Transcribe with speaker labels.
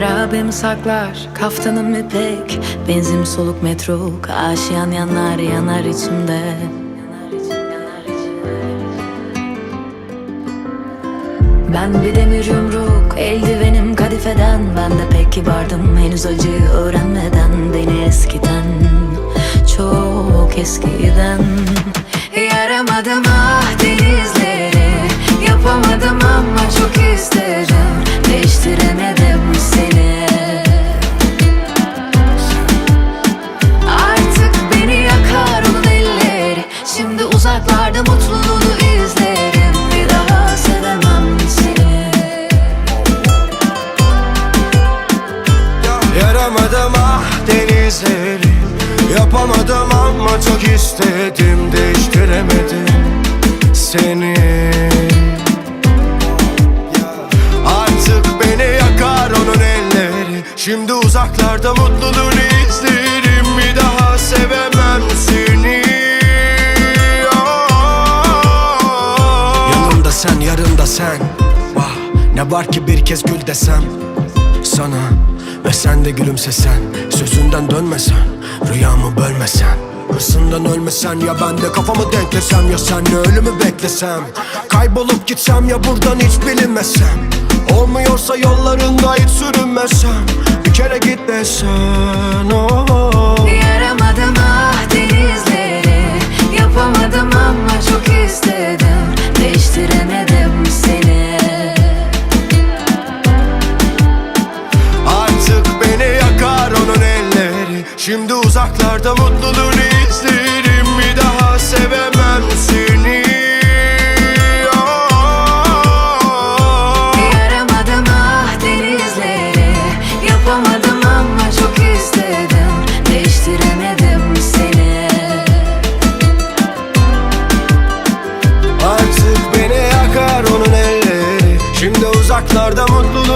Speaker 1: Kalbim saklar, kaftanım ipek. Benzin soluk metro, aşiyan yanar yanar içimde. Ben bir demir yumruk, eldivenim kadifeden. Ben de pek kibardım henüz acıyı öğrenmeden. Beni eskiden, çok eskiden. Yaramadım ah denizleri Yapamadım ama çok isterim mutluluğunu izlerim. Bir daha sevemem seni.
Speaker 2: Yaramadım ah denizleri. Yapamadım ama çok istedim. Değiştiremedim seni. Artık beni yakar onun elleri. Şimdi uzaklarda mutluluğunu Sen yarında sen. Vah ne var ki bir kez gül desem sana Ve sen de gülümsesen Sözünden dönmesen Rüyamı bölmesen. Hırsından ölmesen ya ben de kafamı denklesem Ya senle ölümü beklesem. Kaybolup gitsem ya buradan hiç bilinmesem. Olmuyorsa yollarında hiç sürünmesem. Bir kere git desen oh. Şimdi uzaklarda mutluluğunu izlerim Bir daha sevemem seni. Oh.
Speaker 1: Yaramadım ah denizleri Yapamadım ama çok istedim. Değiştiremedim seni.
Speaker 2: Artık beni yakar onun elleri. Şimdi uzaklarda mutlu